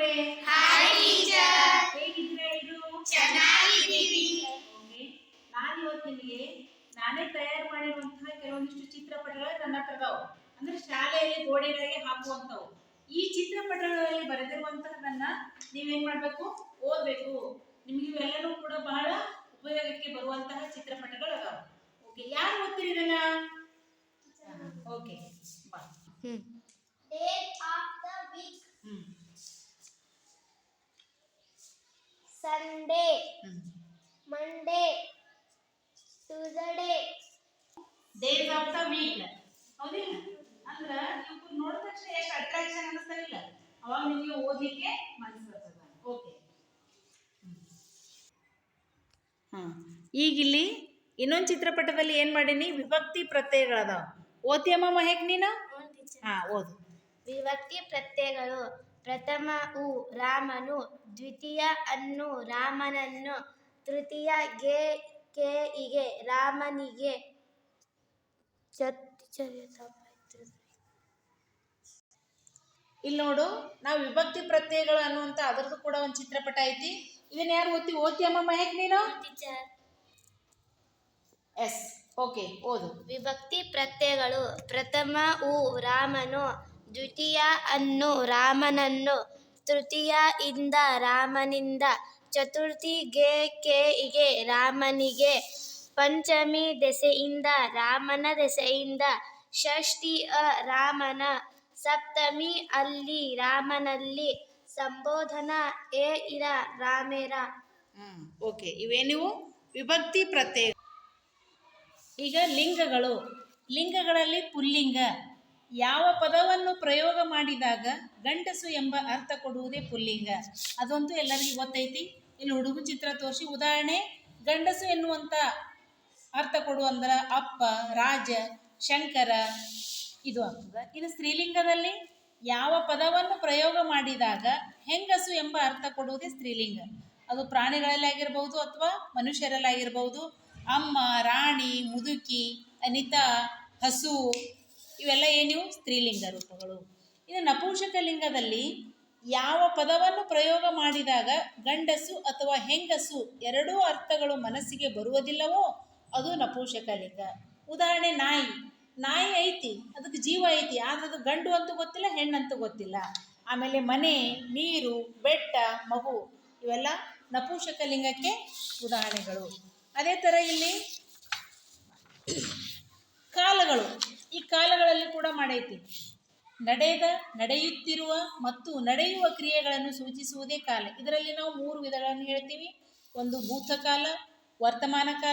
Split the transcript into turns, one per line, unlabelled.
ಮಕ್ಕಳೇ.
Hi teacher.
ಹೇಗಿದ್ದೀರಾ ಎಲ್ರು
ಚೆನ್ನಾಗಿದ್ದೀವಿ.
ಓಕೆ. ನಾನು ಇವತ್ತು ನಿಮಗೆ ನಾನೇ ತಯಾರು ಮಾಡಿರುವಂತಹ ಕೆಲವೊಂದಿಷ್ಟು ಚಿತ್ರಪಟಗಳು ನನ್ನ ಹತ್ರ ಅಂದ್ರೆ ಶಾಲೆಯಲ್ಲಿ ಗೋಡೆಗಳಿಗೆ ಹಾಕುವಂಥವು. ಈ ಚಿತ್ರಪಟಗಳಲ್ಲಿ ಬರೆದಿರುವಂತಹದನ್ನ ನೀವೇನ್ ಮಾಡ್ಬೇಕು? ಓದಬೇಕು. ನಿಮಗೆ ಇವೆಲ್ಲರೂ ಕೂಡ ಬಹಳ ಉಪಯೋಗಕ್ಕೆ ಬರುವಂತಹ ಚಿತ್ರಪಟಗಳು ಅದಾವ ಓಕೆ ಯಾರು ಓದ್ತೀರಿ ಇದನ್ನ ಓಕೆ ಬಾ
date of the week
hmm
Sunday
hmm
Monday Tuesday
days of the week ಹೌದಿಲ್ಲ? ಅಂದ್ರ ಇವ್ರು ನೋಡಿದ ತಕ್ಷಣ ಎಷ್ಟು ಅಟ್ರಾಕ್ಷನ್ ಅನಿಸ್ತಾವಿಲ್ಲ ಅವಾಗ ನಿಮಗೆ ಓದ್ಲಿಕ್ಕೆ ಮನಸ್ಸು ಬರ್ತದ. ಓಕೆ ಹಾಂ. ಈಗ ಇಲ್ಲಿ ಇನ್ನೊಂದು ಚಿತ್ರಪಟದಲ್ಲಿ ಏನು ಮಾಡೀನಿ? ವಿಭಕ್ತಿ ಪ್ರತ್ಯಯಗಳದಾವ. ಓದ್ತಿಯಮ್ಮ ಮಹೇಕ್ ನೀನು? ಹಾಂ ಓದು.
ವಿಭಕ್ತಿ ಪ್ರತ್ಯಯಗಳು ಪ್ರಥಮ ಉ ರಾಮನು ದ್ವಿತೀಯ ಅನ್ನು ರಾಮನನ್ನು ತೃತೀಯ ಗೆ ಕೆ ಇಗೆ ರಾಮನಿಗೆ
ಇಲ್ಲಿ ನೋಡು ನಾವು ವಿಭಕ್ತಿ ಪ್ರತ್ಯಯಗಳು ಅನ್ನುವಂತ ಅದರದ್ದು ಕೂಡ ಒಂದು ಚಿತ್ರಪಟ ಐತಿ. ಇದನ್ನ ಯಾರು ಓದ್ತಿ ಓದ್ತೀಯಮ್ಮ ಮಹೇಕ್ ನೀನು? ಎಸ್ ಓಕೆ ಓದು.
ವಿಭಕ್ತಿ ಪ್ರತ್ಯಯಗಳು ಪ್ರಥಮ ಉ ರಾಮನು ದ್ವಿತೀಯ ಅನ್ನು ರಾಮನನ್ನು ತೃತೀಯ ಇಂದ ರಾಮನಿಂದ ಚತುರ್ಥಿ ಗೆ ಕೆ ರಾಮನಿಗೆ ಪಂಚಮಿ ದೆಸೆಯಿಂದ ರಾಮನ ದೆಸೆಯಿಂದ ಷಷ್ಠಿ ಅ ರಾಮನ. ಸಪ್ತಮಿ ಅಲ್ಲಿ ರಾಮನಲ್ಲಿ ಸಂಬೋಧನ ಎ ಇರ ರಾಮೇರ.
ಹ್ಮ್, ಓಕೆ. ಇವೇನಿವು ವಿಭಕ್ತಿ ಪ್ರತ್ಯಯ. ಈಗ ಲಿಂಗಗಳು. ಲಿಂಗಗಳಲ್ಲಿ ಪುಲ್ಲಿಂಗ. ಯಾವ ಪದವನ್ನು ಪ್ರಯೋಗ ಮಾಡಿದಾಗ ಗಂಡಸು ಎಂಬ ಅರ್ಥ ಕೊಡುವುದೇ ಪುಲ್ಲಿಂಗ? ಅದಂತೂ ಎಲ್ಲರಿಗೂ ಗೊತ್ತೈತಿ. ಇಲ್ಲಿ ಹುಡುಗ ಚಿತ್ರ ತೋರಿಸಿ. ಉದಾಹರಣೆ, ಗಂಡಸು ಎನ್ನುವಂಥ ಅರ್ಥ ಕೊಡುವಂದ್ರ ಅಪ್ಪ, ರಾಜ, ಶಂಕರ, ಇದು ಆಗ್ತದೆ ಇನ್ನು ಸ್ತ್ರೀಲಿಂಗದಲ್ಲಿ ಯಾವ ಪದವನ್ನು ಪ್ರಯೋಗ ಮಾಡಿದಾಗ ಹೆಂಗಸು ಎಂಬ ಅರ್ಥ ಕೊಡುವುದೇ ಸ್ತ್ರೀಲಿಂಗ. ಅದು ಪ್ರಾಣಿಗಳಲ್ಲಿ ಆಗಿರ್ಬೋದು ಅಥವಾ ಮನುಷ್ಯರಲ್ಲಿ ಆಗಿರಬಹುದು. ಅಮ್ಮ, ರಾಣಿ, ಮುದುಕಿ, ಅನಿತಾ, ಹಸು, ಇವೆಲ್ಲ ಏನಿವು ಸ್ತ್ರೀಲಿಂಗ ರೂಪಗಳು. ಇನ್ನು ನಪುಂಸಕ ಲಿಂಗದಲ್ಲಿ ಯಾವ ಪದವನ್ನು ಪ್ರಯೋಗ ಮಾಡಿದಾಗ ಗಂಡಸು ಅಥವಾ ಹೆಂಗಸು ಎರಡೂ ಅರ್ಥಗಳು ಮನಸ್ಸಿಗೆ ಬರುವುದಿಲ್ಲವೋ ಅದು ನಪುಂಸಕ ಲಿಂಗ. ಉದಾಹರಣೆ ನಾಯಿ. ನಾಯಿ ಐತಿ, ಅದಕ್ಕೆ ಜೀವ ಐತಿ, ಆದ್ರೆ ಅದು ಗಂಡು ಅಂತೂ ಗೊತ್ತಿಲ್ಲ ಹೆಣ್ಣಂತೂ ಗೊತ್ತಿಲ್ಲ. ಆಮೇಲೆ ಮನೆ, ನೀರು, ಬೆಟ್ಟ, ಮಗು, ಇವೆಲ್ಲ ನಪುಂಸಕ ಲಿಂಗಕ್ಕೆ ಉದಾಹರಣೆಗಳು. ಅದೇ ಥರ ಇಲ್ಲಿ ಕಾಲಗಳು. ಈ ಕಾಲಗಳಲ್ಲಿ ಕೂಡ ಮಾಡೈತಿ. ನಡೆದ, ನಡೆಯುತ್ತಿರುವ ಮತ್ತು ನಡೆಯುವ ಕ್ರಿಯೆಗಳನ್ನು ಸೂಚಿಸುವುದೇ ಕಾಲ. ಇದರಲ್ಲಿ ನಾವು ಮೂರು ವಿಧಗಳನ್ನು ಹೇಳ್ತೀವಿ. ಒಂದು ಭೂತಕಾಲ, ವರ್ತಮಾನ ಕಾಲ